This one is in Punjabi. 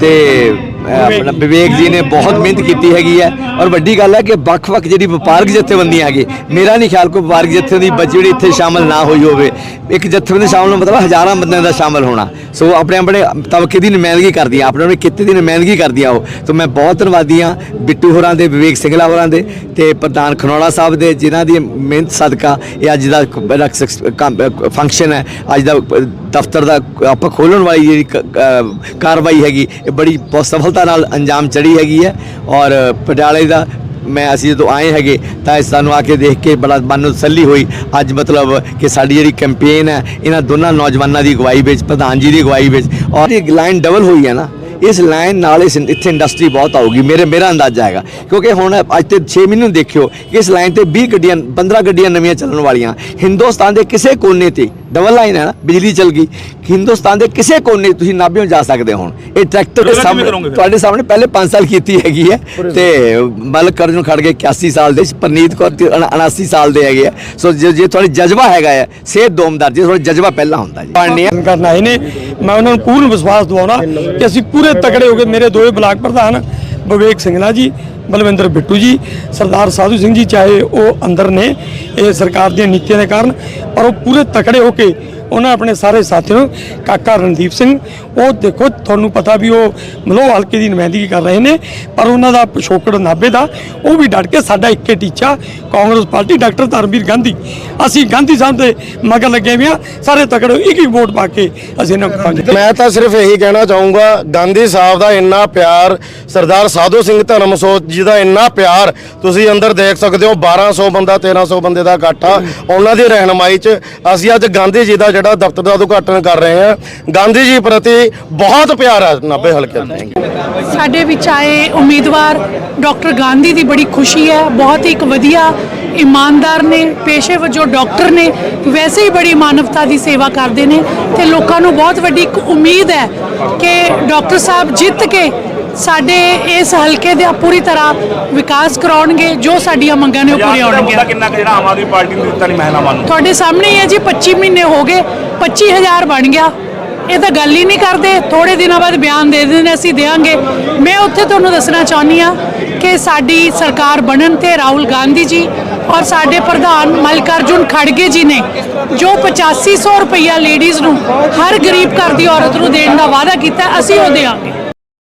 de ਆਪਣਾ ਵਿਵੇਕ ਜੀ। ਨੇ ਬਹੁਤ ਮਿਹਨਤ ਕੀਤੀ ਹੈਗੀ ਹੈ ਔਰ ਵੱਡੀ ਗੱਲ ਹੈ ਕਿ ਵੱਖ-ਵੱਖ ਜਿਹੜੀ ਵਪਾਰਕ ਜਥੇਬੰਦੀਆਂ ਹੈਗੀ ਮੇਰਾ ਨਹੀਂ ਖਿਆਲ ਕੋਈ ਵਪਾਰਕ ਜਥੇਬੰਦੀ ਬੱਚੀ ਜਿਹੜੀ ਇੱਥੇ ਸ਼ਾਮਲ ਨਾ ਹੋਈ ਹੋਵੇ। ਇੱਕ ਜਥੇਬੰਦੀ ਸ਼ਾਮਲ ਹੋਣ ਮਤਲਬ ਹਜ਼ਾਰਾਂ ਬੰਦਿਆਂ ਦਾ ਸ਼ਾਮਲ ਹੋਣਾ। ਸੋ ਆਪਣੇ ਆਪਣੇ ਤਬਕੇ ਦੀ ਨੁਮਾਇੰਦਗੀ ਕਰਦੀਆਂ ਆਪਣੇ ਆਪਣੇ ਕਿੱਤੇ ਦੀ ਨੁਮਾਇੰਦਗੀ ਕਰਦੀਆਂ ਉਹ। ਸੋ ਮੈਂ ਬਹੁਤ ਧੰਨਵਾਦੀ ਹਾਂ ਬਿੱਟੂ ਹੋਰਾਂ ਦੇ ਵਿਵੇਕ ਸਿੰਘਲਾ ਹੋਰਾਂ ਦੇ ਤੇ ਪ੍ਰਧਾਨ ਖਨੌੜਾ ਸਾਹਿਬ ਦੇ ਜਿਨ੍ਹਾਂ ਦੀ ਮਿਹਨਤ ਸਦਕਾ ਇਹ ਅੱਜ ਦਾ ਫੰਕਸ਼ਨ ਹੈ। ਅੱਜ ਦਾ ਦਫ਼ਤਰ ਦਾ ਆਪਾਂ ਖੋਲਣ ਵਾਲੀ ਜਿਹੜੀ ਕਾਰਵਾਈ ਹੈਗੀ ਇਹ ਬੜੀ ਬਹੁਤ ਸਫਲਤਾ ਨਾਲ ਅੰਜਾਮ ਚੜੀ ਹੈਗੀ ਹੈ ਔਰ ਪਟਿਆਲੇ ਦਾ ਮੈਂ ਅਸੀਂ ਜਦੋਂ ਆਏ ਹੈਗੇ ਤਾਂ ਇਸ ਸਾਨੂੰ ਆ ਕੇ ਦੇਖ ਕੇ ਬੜਾ ਮਨ ਨੂੰ ਤਸੱਲੀ ਹੋਈ। ਅੱਜ ਮਤਲਬ ਕਿ ਸਾਡੀ ਜਿਹੜੀ ਕੈਂਪੇਨ ਹੈ, ਇਹਨਾਂ ਦੋਨਾਂ ਨੌਜਵਾਨਾਂ ਦੀ ਅਗਵਾਈ ਵਿੱਚ, ਪ੍ਰਧਾਨ ਜੀ ਦੀ ਅਗਵਾਈ ਵਿੱਚ ਔਰ ਇਹ ਲਾਈਨ ਡਬਲ ਹੋਈ ਹੈ ਨਾ। ਇਸ ਲਾਈਨ ਨਾਲ ਇਸ ਇੱਥੇ ਇੰਡਸਟਰੀ ਬਹੁਤ ਆਊਗੀ। ਮੇਰੇ ਮੇਰਾ ਅੰਦਾਜ਼ਾ ਹੈਗਾ। ਕਿਉਂਕਿ ਹੁਣ ਅੱਜ ਤੇ 6 ਮਹੀਨੇ ਨੂੰ ਦੇਖਿਓ ਕਿ ਇਸ ਲਾਈਨ ਤੇ 20 ਗੱਡੀਆਂ 15 ਗੱਡੀਆਂ ਨਵੀਆਂ ਚੱਲਣ ਵਾਲੀਆਂ। ਹਿੰਦੁਸਤਾਨ ਦੇ ਕਿਸੇ ਕੋਨੇ ਤੇ ਡਬਲ ਲਾਈਨ ਹੈ ਨਾ ਬਿਜਲੀ ਚੱਲ ਗਈ। ਹਿੰਦੁਸਤਾਨ ਦੇ ਕਿਸੇ ਕੋਨੇ ਤੁਸੀਂ ਨਾਭਿਓਂ ਜਾ ਸਕਦੇ ਹੋ ਹੁਣ। ਇਹ ਟਰੈਕਟਰ ਦੇ ਸਾਹਮਣੇ? ਤੁਹਾਡੇ ਸਾਹਮਣੇ ਪਹਿਲੇ 5 ਸਾਲ ਕੀਤੀ ਹੈਗੀ ਹੈ। ਤੇ ਮਲਕ ਅਰਜੁਨ ਖੜ ਗਏ 81 ਸਾਲ ਦੇ। ਪਰਨੀਤ ਕੌਰ ਤੇ 79 ਸਾਲ ਦੇ ਹੈਗੇ ਆ। ਸੋ ਜੇ ਤੁਹਾਡੀ ਜਜ਼ਬਾ ਹੈਗਾ ਹੈ ਸਿਹਤ ਦੋਮਦਾਰ ਜੇ ਤੁਹਾਡਾ ਜਜ਼ਬਾ ਪਹਿਲਾਂ ਹੁੰਦਾ ਜੀ। ਪਾਣੀ ਕਰਨ ਆਏ ਨੇ ਮੈਂ ਉਹਨਾਂ ਨੂੰ ਪੂਰਨ ਵਿਸ਼ਵਾਸ ਦਿਵਾਉਣਾ ਕਿ ਅਸੀਂ ਪੂਰੇ ਪੂਰੇ ਤਕੜੇ ਹੋ ਕੇ ਮੇਰੇ ਦੋਵੇਂ ਬਲਾਕ ਪ੍ਰਧਾਨ ਵਿਵੇਕ ਸਿੰਘਲਾ ਜੀ, ਬਲਵਿੰਦਰ ਬਿੱਟੂ ਜੀ, ਸਰਦਾਰ ਸਾਧੂ ਸਿੰਘ ਜੀ, ਚਾਹੇ ਉਹ ਅੰਦਰ ਨੇ, ਇਹ ਸਰਕਾਰ ਦੀਆਂ ਨੀਤੀਆਂ ਦੇ ਕਾਰਨ, ਪਰ ਉਹ ਪੂਰੇ ਤਕੜੇ ਹੋ ਕੇ ਉਹਨਾਂ ਆਪਣੇ ਸਾਰੇ ਸਾਥੀਆਂ ਨੂੰ, ਕਾਕਾ ਰਣਦੀਪ ਸਿੰਘ, ਉਹ ਦੇਖੋ ਤੁਹਾਨੂੰ ਪਤਾ ਵੀ ਉਹ ਮਲੋ ਹਲਕੇ ਦੀ ਨੁਮਾਇੰਦਗੀ ਕਰ ਰਹੇ ਨੇ, ਪਰ ਉਹਨਾਂ ਦਾ ਪਿਛੋਕੜ ਨਾਭੇ ਦਾ, ਉਹ ਵੀ ਡਟ ਕੇ ਸਾਡਾ ਇੱਕੇ ਟੀਚਾ ਕਾਂਗਰਸ ਪਾਰਟੀ ਡਾਕਟਰ ਧਰਮਵੀਰ ਗਾਂਧੀ। ਅਸੀਂ ਗਾਂਧੀ ਸਾਹਿਬ ਦੇ ਮਗਰ ਲੱਗੇ ਹੋਏ ਹਾਂ, ਸਾਰੇ ਤਕੜੇ ਇੱਕ ਇੱਕ ਵੋਟ ਪਾ ਕੇ ਅਸੀਂ ਇਹਨਾਂ ਨੂੰ ਪਾਵਾਂਗੇ ਮੈਂ ਤਾਂ ਸਿਰਫ ਇਹੀ ਕਹਿਣਾ ਚਾਹੂੰਗਾ, ਗਾਂਧੀ ਸਾਹਿਬ ਦਾ ਇੰਨਾ ਪਿਆਰ, ਸਰਦਾਰ ਸਾਧੂ ਸਿੰਘ ਧਰਮਸੋਤ ਜੀ ਦਾ ਇੰਨਾ ਪਿਆਰ, ਤੁਸੀਂ ਅੰਦਰ ਦੇਖ ਸਕਦੇ ਹੋ 1200 ਬੰਦਾ 1300 ਬੰਦੇ ਦਾ ਇਕੱਠ ਆ, ਉਹਨਾਂ ਦੀ ਰਹਿਨਮਾਈ 'ਚ, ਅਸੀਂ ਅੱਜ ਗਾਂਧੀ ਜੀ ਦਾ ਜਿਹੜਾ ਦਫ਼ਤਰ ਦਾ ਉਦਘਾਟਨ ਕਰ ਰਹੇ ਹਾਂ। ਗਾਂਧੀ ਜੀ ਪ੍ਰਤੀ ਬਹੁਤ ਪਿਆਰ ਹੈ ਨਾਭੇ ਹਲਕੇ ਦਾ ਸਾਡੇ ਵਿੱਚ ਆਏ ਉਮੀਦਵਾਰ ਡਾਕਟਰ ਗਾਂਧੀ ਦੀ ਬੜੀ ਖੁਸ਼ੀ ਹੈ। ਬਹੁਤ ਹੀ ਇੱਕ ਵਧੀਆ ਇਮਾਨਦਾਰ ਨੇ, ਪੇਸ਼ੇ ਵਜੋਂ ਡਾਕਟਰ ਨੇ, ਵੈਸੇ ਹੀ ਬੜੀ ਮਾਨਵਤਾ ਦੀ ਸੇਵਾ ਕਰਦੇ ਨੇ ਤੇ ਲੋਕਾਂ ਨੂੰ ਬਹੁਤ ਵੱਡੀ ਇੱਕ ਉਮੀਦ ਹੈ ਕਿ ਡਾਕਟਰ ਸਾਹਿਬ ਜਿੱਤ ਕੇ ਸਾਡੇ ਇਸ ਹਲਕੇ ਦਾ ਪੂਰੀ ਤਰ੍ਹਾਂ ਵਿਕਾਸ ਕਰਾਉਣਗੇ ਜੋ ਸਾਡੀਆਂ ਮੰਗਾਂ ਨੇ ਉਹ ਪੂਰੀਆਂ ਹੋਣਗੀਆਂ। ਕਿੰਨਾ ਕੁ ਜਿਹੜਾ ਆਮ ਆਦਮੀ ਪਾਰਟੀ ਨੂੰ ਦਿੱਤਾ ਨਹੀਂ ਮਹਿਲਾਵਾਂ ਨੂੰ? ਤੁਹਾਡੇ ਸਾਹਮਣੇ ਹੀ ਹੈ ਜੀ 25 ਮਹੀਨੇ ਹੋ ਗਏ 25000 ਬਣ ਗਿਆ। ਇਹ ਤਾਂ ਗੱਲ ਹੀ ਨਹੀਂ ਕਰਦੇ ਥੋੜੇ ਦਿਨਾਂ ਬਾਅਦ ਬਿਆਨ ਦੇ ਦਿੰਦੇ ਅਸੀਂ ਦੇਾਂਗੇ ਮੈਂ ਉੱਥੇ ਤੁਹਾਨੂੰ ਦੱਸਣਾ ਚਾਹੁੰਦੀ ਆ ਕਿ ਸਾਡੀ ਸਰਕਾਰ ਬਣਨ ਤੇ ਰਾਹੁਲ ਗਾਂਧੀ ਜੀ ਔਰ ਸਾਡੇ ਪ੍ਰਧਾਨ ਮਲਕਾਰਜੁਨ ਖੜਗੇ ਜੀ ਨੇ ਜੋ 8500 ਰੁਪਈਆ ਲੇਡੀਜ਼ ਨੂੰ ਹਰ ਗਰੀਬ ਘਰ ਦੀ ਔਰਤ ਨੂੰ ਦੇਣ ਦਾ ਵਾਅਦਾ ਕੀਤਾ ਅਸੀਂ ਉਹ ਦੇਾਂਗੇ